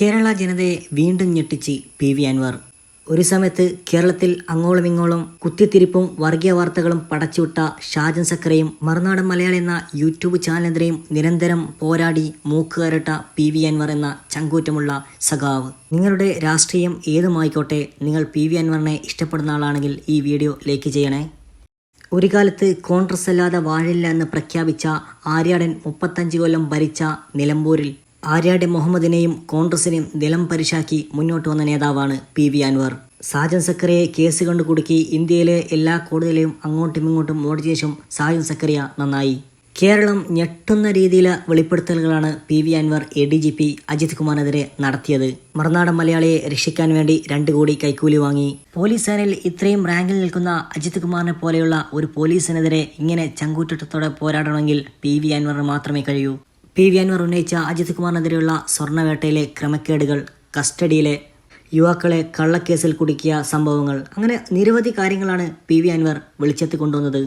കേരള ജനതയെ വീണ്ടും ഞെട്ടിച്ച് P V Anwar. ഒരു സമയത്ത് കേരളത്തിൽ അങ്ങോളം ഇങ്ങോളം കുത്തിത്തിരിപ്പും വർഗീയ വാർത്തകളും പടച്ചുവിട്ട ഷാജൻ സക്കറയും മറുനാടൻ മലയാളി എന്ന യൂട്യൂബ് ചാനലിനെതിരെയും നിരന്തരം പോരാടി മൂക്കുകരട്ട പി വി അൻവർ എന്ന ചങ്കൂറ്റമുള്ള സഖാവ്. നിങ്ങളുടെ രാഷ്ട്രീയം ഏതുമായിക്കോട്ടെ നിങ്ങൾ പി വി അൻവറിനെ ഇഷ്ടപ്പെടുന്ന ആളാണെങ്കിൽ ഈ വീഡിയോ ലൈക്ക് ചെയ്യണേ. ഒരു കാലത്ത് കോൺഗ്രസ് അല്ലാതെ വാഴില്ല എന്ന് പ്രഖ്യാപിച്ച ആര്യാടൻ മുപ്പത്തഞ്ച് കൊല്ലം ഭരിച്ച നിലമ്പൂരിൽ ആര്യാടെ മുഹമ്മദിനെയും കോൺഗ്രസിനെയും നിലം പരിശാക്കി മുന്നോട്ട് വന്ന നേതാവാണ് പി വി അൻവർ. സാജൻ സക്കറിയെ കേസ് കണ്ടു കുടുക്കി ഇന്ത്യയിലെ എല്ലാ കോടതിയിലെയും അങ്ങോട്ടും ഇങ്ങോട്ടും ഓടിച്ച ശേഷം സാജൻ സക്കറിയ നന്നായി. കേരളം ഞെട്ടുന്ന രീതിയിലെ വെളിപ്പെടുത്തലുകളാണ് P V Anvar A D G P Ajith കുമാറിനെതിരെ നടത്തിയത്. മറുനാടൻ മലയാളിയെ രക്ഷിക്കാൻ വേണ്ടി രണ്ട് കോടി കൈക്കൂലി വാങ്ങി. പോലീസ് സേനയിൽ ഇത്രയും റാങ്കിൽ നിൽക്കുന്ന അജിത് കുമാറിനെ പോലെയുള്ള ഒരു പോലീസിനെതിരെ ഇങ്ങനെ ചങ്കൂറ്റത്തോടെ പോരാടണമെങ്കിൽ പി വി അൻവറിന് മാത്രമേ കഴിയൂ. പി വി അൻവർ ഉന്നയിച്ച അജിത് കുമാറിനെതിരെയുള്ള സ്വർണവേട്ടയിലെ ക്രമക്കേടുകൾ കസ്റ്റഡിയിലെ യുവാക്കളെ കള്ളക്കേസിൽ കുടുക്കിയ സംഭവങ്ങൾ അങ്ങനെ നിരവധി കാര്യങ്ങളാണ് പി വി അൻവർ വെളിച്ചത്ത് കൊണ്ടുവന്നത്.